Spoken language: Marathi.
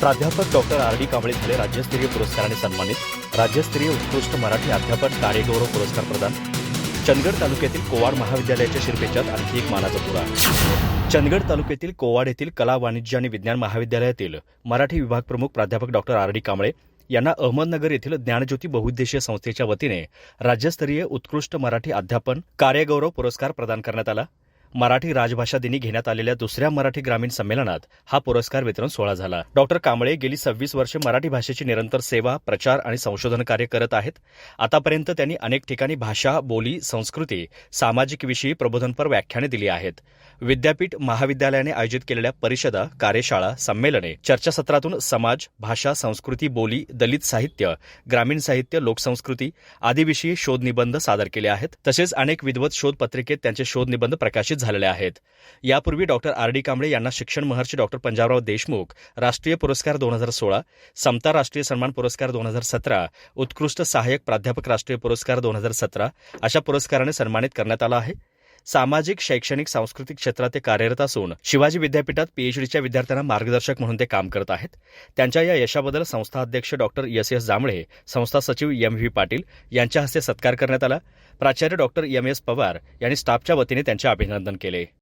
प्राध्यापक डॉक्टर आर. डी. कांबळे झाले राज्यस्तरीय पुरस्काराने सन्मानित. राज्यस्तरीय उत्कृष्ट मराठी अध्यापक कार्यगौरव पुरस्कार प्रदान. चंदगड तालुक्यातील कोवाड महाविद्यालयाच्या शिरपेच्यात आणखी एक मानाचा पुरा चंदगड तालुक्यातील कोवाड येथील कला वाणिज्य आणि विज्ञान महाविद्यालयातील मराठी विभाग प्रमुख प्राध्यापक डॉक्टर आर. डी. कांबळे यांना अहमदनगर येथील ज्ञानज्योती बहुउद्देशीय संस्थेच्या वतीने राज्यस्तरीय उत्कृष्ट मराठी अध्यापन कार्यगौरव पुरस्कार प्रदान करण्यात आला. मराठी राजभाषा दिनी घेण्यात आलेल्या दुसऱ्या मराठी ग्रामीण संमेलनात हा पुरस्कार वितरण सोहळा झाला. डॉक्टर कांबळे गेली सव्वीस वर्षे मराठी भाषेची निरंतर सेवा प्रचार आणि संशोधन कार्य करत आहेत. आतापर्यंत त्यांनी अनेक ठिकाणी भाषा बोली संस्कृती सामाजिक विषयी प्रबोधनपर व्याख्याने दिली आहेत. विद्यापीठ महाविद्यालयाने आयोजित केलेल्या परिषदा कार्यशाळा संमेलने चर्चासत्रातून समाज भाषा संस्कृती बोली दलित साहित्य ग्रामीण साहित्य लोकसंस्कृती आदीविषयी शोधनिबंध शोध निबंध सादर केले आहेत. तसेच अनेक विद्वत शोध पत्रिकेत त्यांचे शोध निबंध प्रकाशित झालेले आहेत. यापूर्वी डॉक्टर आर डी कांबळे यांना शिक्षण महर्षी डॉक्टर पंजाबराव देशमुख राष्ट्रीय पुरस्कार दोन हजार सोळा समता राष्ट्रीय सन्मान पुरस्कार दोन हजार सतरा उत्कृष्ट सहाय्यक प्राध्यापक राष्ट्रीय पुरस्कार दोन हजार सतरा अशा पुरस्काराने सन्मानित करण्यात आलं आहे. सामाजिक शैक्षणिक सांस्कृतिक क्षेत्रात ते कार्यरत असून शिवाजी विद्यापीठात पीएचडीच्या विद्यार्थ्यांना मार्गदर्शक म्हणून ते काम करत आहेत. त्यांच्या या यशाबद्दल संस्था अध्यक्ष डॉक्टर एस. एस. जांभळे संस्था सचिव एम. व्ही. पाटील यांच्या हस्ते सत्कार करण्यात आला. प्राचार्य डॉक्टर एम. एस. पवार यांनी स्टाफच्या वतीने त्यांचे अभिनंदन केले.